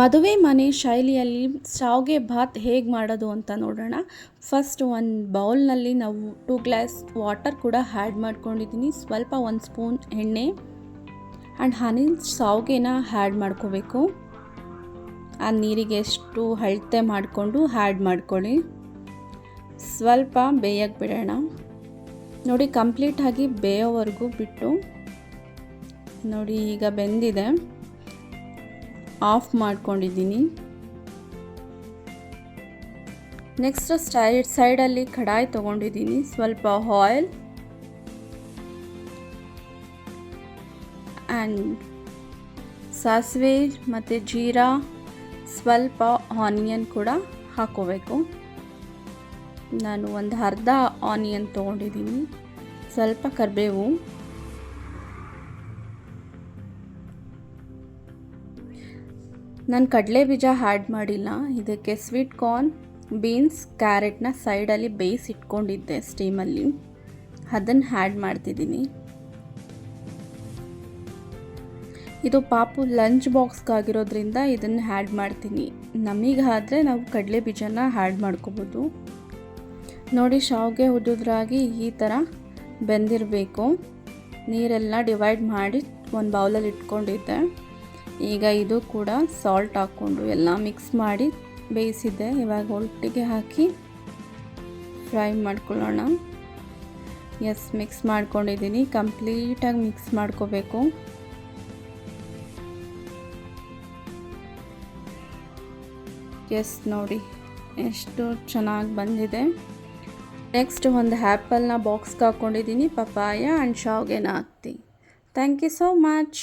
ಮದುವೆ ಮನೆ ಶೈಲಿಯಲ್ಲಿ ಶಾವ್ಗೆ ಭಾತ್ ಹೇಗೆ ಮಾಡೋದು ಅಂತ ನೋಡೋಣ. ಫಸ್ಟ್ ಒಂದು ಬೌಲ್ನಲ್ಲಿ ನಾವು ಟೂ ಗ್ಲಾಸ್ ವಾಟರ್ ಕೂಡ ಹ್ಯಾಡ್ ಮಾಡ್ಕೊಂಡಿದ್ದೀನಿ. ಸ್ವಲ್ಪ ಒಂದು ಸ್ಪೂನ್ ಎಣ್ಣೆ ಆ್ಯಂಡ್ ಹನಿ ಶಾವ್ಗೆನ ಹ್ಯಾಡ್ ಮಾಡ್ಕೋಬೇಕು. ಆ ನೀರಿಗೆ ಎಷ್ಟು ಅಳತೆ ಮಾಡಿಕೊಂಡು ಹ್ಯಾಡ್ ಮಾಡ್ಕೊಳ್ಳಿ. ಸ್ವಲ್ಪ ಬೇಯಕ್ಕೆ ಬಿಡೋಣ ನೋಡಿ ಕಂಪ್ಲೀಟಾಗಿ ಬೇಯೋವರೆಗೂ ಬಿಟ್ಟು ನೋಡಿ, ಈಗ ಬೆಂದಿದೆ. ಆಫ್ ಮಾಡ್ಕೊಂಡಿದ್ದೀನಿ. ನೆಕ್ಸ್ಟ್ ಸೈಡ್ ಸೈಡಲ್ಲಿ ಕಡಾಯಿ ತೊಗೊಂಡಿದ್ದೀನಿ. ಸ್ವಲ್ಪ ಆಯಿಲ್ ಆ್ಯಂಡ್ ಸಾಸಿವೆ ಮತ್ತು ಜೀರಾ, ಸ್ವಲ್ಪ ಆನಿಯನ್ ಕೂಡ ಹಾಕೋಬೇಕು. ನಾನು ಒಂದು ಅರ್ಧ ಆನಿಯನ್ ತೊಗೊಂಡಿದ್ದೀನಿ. ಸ್ವಲ್ಪ ಕರಿಬೇವು. ನಾನು ಕಡಲೆ ಬೀಜ ಹ್ಯಾಡ್ ಮಾಡಿಲ್ಲ. ಇದಕ್ಕೆ ಸ್ವೀಟ್ ಕಾರ್ನ್ ಬೀನ್ಸ್ ಕ್ಯಾರೆಟ್ನ ಸೈಡಲ್ಲಿ ಬೇಯಿಸಿ ಇಟ್ಕೊಂಡಿದ್ದೆ ಸ್ಟೀಮಲ್ಲಿ ಅದನ್ನು ಹ್ಯಾಡ್ ಮಾಡ್ತಿದ್ದೀನಿ. ಇದು ಪಾಪು ಲಂಚ್ ಬಾಕ್ಸ್ಗಾಗಿರೋದ್ರಿಂದ ಇದನ್ನು ಹ್ಯಾಡ್ ಮಾಡ್ತೀನಿ. ನಮಗಾದರೆ ನಾವು ಕಡಲೆ ಬೀಜನ ಹ್ಯಾಡ್ ಮಾಡ್ಕೋಬೋದು. ನೋಡಿ ಶಾವಿಗೆ ಹುಡುದ್ರಾಗಿ ಈ ಥರ ಬೆಂದಿರಬೇಕು. ನೀರೆಲ್ಲ ಡಿವೈಡ್ ಮಾಡಿ ಒಂದು ಬೌಲಲ್ಲಿ ಇಟ್ಕೊಂಡಿದ್ದೆ. ಈಗ ಇದು ಕೂಡ ಸಾಲ್ಟ್ ಹಾಕ್ಕೊಂಡು ಎಲ್ಲ ಮಿಕ್ಸ್ ಮಾಡಿ ಬೇಯಿಸಿದ್ದೆ. ಇವಾಗ ಒಟ್ಟಿಗೆ ಹಾಕಿ ಫ್ರೈ ಮಾಡ್ಕೊಳ್ಳೋಣ. ಎಸ್ ಮಿಕ್ಸ್ ಮಾಡ್ಕೊಂಡಿದ್ದೀನಿ. ಕಂಪ್ಲೀಟಾಗಿ ಮಿಕ್ಸ್ ಮಾಡ್ಕೋಬೇಕು. ಎಸ್ ನೋಡಿ ಎಷ್ಟು ಚೆನ್ನಾಗಿ ಬಂದಿದೆ. ನೆಕ್ಸ್ಟ್ ಒಂದು ಆ್ಯಪಲ್ನ ಬಾಕ್ಸ್ಗೆ ಹಾಕ್ಕೊಂಡಿದ್ದೀನಿ ಪಪ್ಪಾಯ ಆ್ಯಂಡ್ ಶಾವ್ಗೆನ ಹಾಕ್ತೀನಿ ಥ್ಯಾಂಕ್ ಯು ಸೋ ಮಚ್